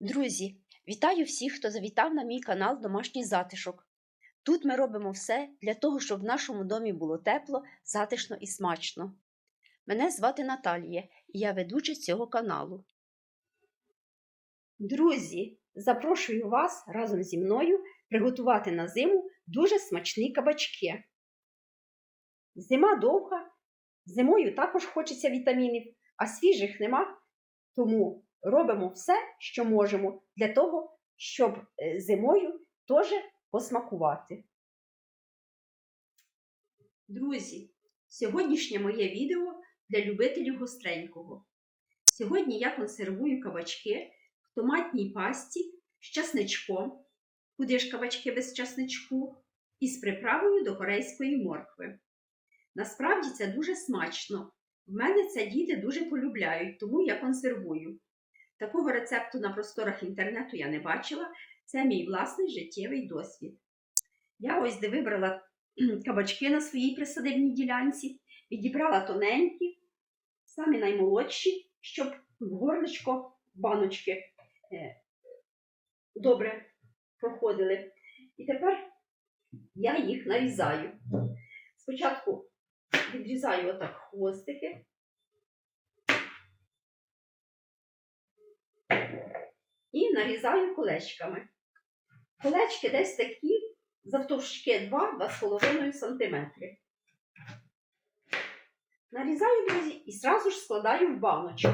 Друзі, вітаю всіх, хто завітав на мій канал Домашній затишок. Тут ми робимо все для того, щоб в нашому домі було тепло, затишно і смачно. Мене звати Наталія, і я ведуча цього каналу. Друзі, запрошую вас разом зі мною приготувати на зиму дуже смачні кабачки. Зима довга, зимою також хочеться вітамінів, а свіжих нема, тому робимо все, що можемо для того, щоб е, зимою теж посмакувати. Друзі, сьогоднішнє моє відео для любителів гостренького. Сьогодні я консервую кабачки в томатній пасті з часничком. Куди ж кабачки без часничку? І з приправою до корейської моркви. Насправді це дуже смачно. В мене це діти дуже полюбляють, тому я консервую. Такого рецепту на просторах інтернету я не бачила. Це мій власний життєвий досвід. Я ось де вибрала кабачки на своїй присадибній ділянці, відібрала тоненькі, самі наймолодші, щоб в горлечко баночки е, добре проходили. І тепер я їх нарізаю. Спочатку відрізаю отак хвостики. І нарізаю колечками. Колечки десь такі завтовшки 2-2,5 см. Нарізаю, друзі, і зразу ж складаю в баночку.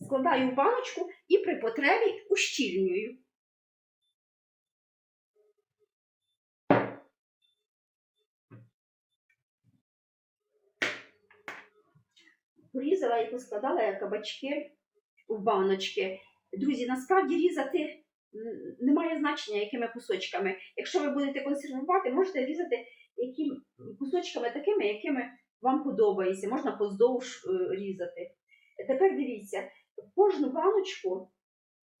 Складаю в баночку і при потребі ущільнюю. Порізала і поскладала я кабачки в баночки. Друзі, насправді різати немає значення, якими кусочками. Якщо ви будете консервувати, можете різати яким кусочками такими, якими вам подобається. Можна поздовж е, різати. Тепер дивіться, в кожну баночку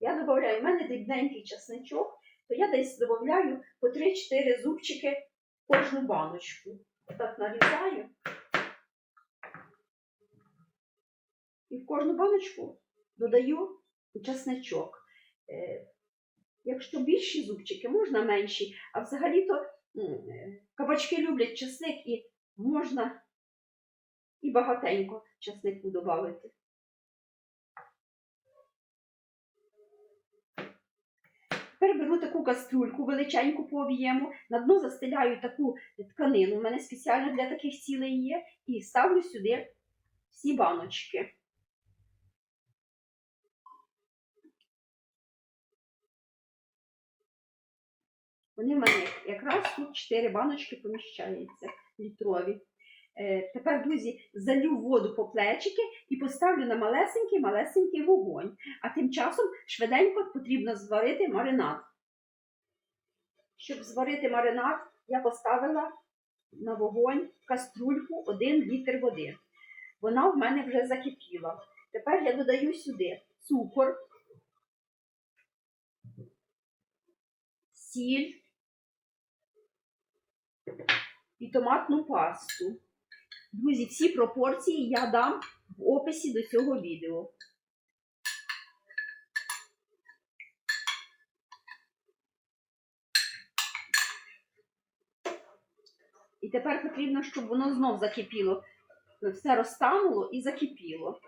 я додаю, в мене дрібненький часничок, то я десь додаю по 3-4 зубчики в кожну баночку. Так нарізаю. І в кожну баночку додаю часничок. Е, Якщо більші зубчики, можна менші, а взагалі-то е, кабачки люблять часник і можна і багатенько часнику додати. Тепер беру таку каструльку величеньку по об'єму, на дно застеляю таку тканину, у мене спеціально для таких цілей є, і ставлю сюди всі баночки. Вони в мене якраз тут 4 баночки поміщаються літрові. Е, тепер, друзі, залю воду по плечики і поставлю на малесенький-малесенький вогонь. А тим часом швиденько потрібно зварити маринад. Щоб зварити маринад, я поставила на вогонь каструльку 1 літр води. Вона в мене вже закипіла. Тепер я додаю сюди цукор, сіль і томатну пасту. Друзі, всі пропорції я дам в описі до цього відео. І тепер потрібно, щоб воно знов закипіло. Все розтануло і закипіло.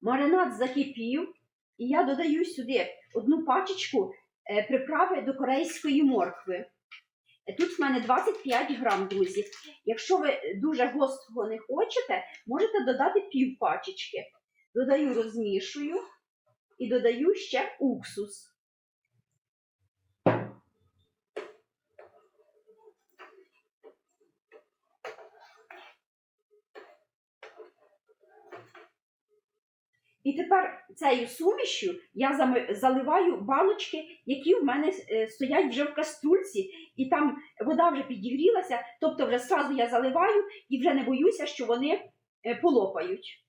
Маринад закипів, і я додаю сюди одну пачечку е, приправи до корейської моркви. Мене 25 грам, друзі. Якщо ви дуже гострого не хочете, можете додати пів пачечки. Додаю, розмішую і додаю ще уксус. І тепер цією сумішю я заливаю баночки, які в мене е, стоять вже в каструльці, і там вода вже підігрілася, тобто вже зразу я заливаю і вже не боюся, що вони е, полопають.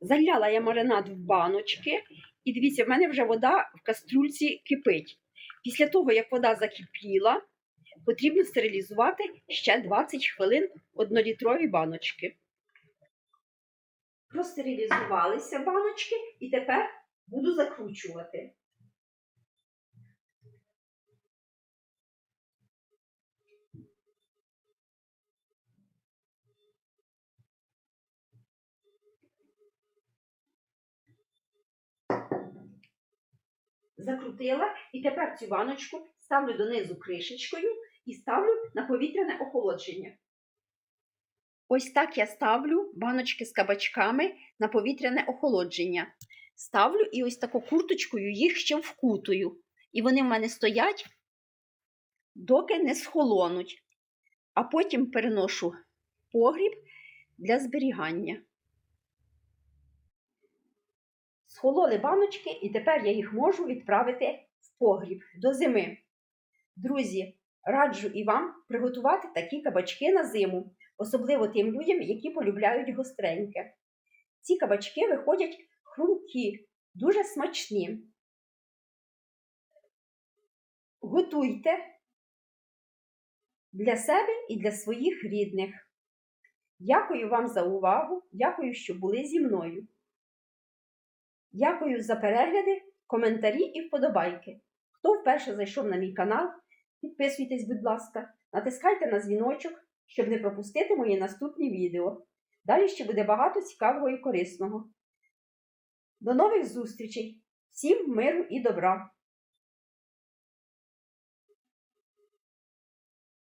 Заляла я маринад в баночки, і дивіться, в мене вже вода в каструльці кипить. Після того, як вода закипіла, потрібно стерилізувати ще 20 хвилин однолітрові баночки. Простерилізувалися баночки і тепер буду закручувати. Закрутила і тепер цю баночку ставлю донизу кришечкою і ставлю на повітряне охолодження. Ось так я ставлю баночки з кабачками на повітряне охолодження. Ставлю і ось таку курточкою їх ще вкутую. І вони в мене стоять, доки не схолонуть. А потім переношу погріб для зберігання. Схололи баночки, і тепер я їх можу відправити в погріб до зими. Друзі, раджу і вам приготувати такі кабачки на зиму, особливо тим людям, які полюбляють гостреньке. Ці кабачки виходять хрумкі, дуже смачні. Готуйте для себе і для своїх рідних. Дякую вам за увагу. Дякую, що були зі мною. Дякую за перегляди, коментарі і вподобайки. Хто вперше зайшов на мій канал, підписуйтесь, будь ласка, натискайте на дзвіночок, щоб не пропустити мої наступні відео. Далі ще буде багато цікавого і корисного. До нових зустрічей! Всім миру і добра!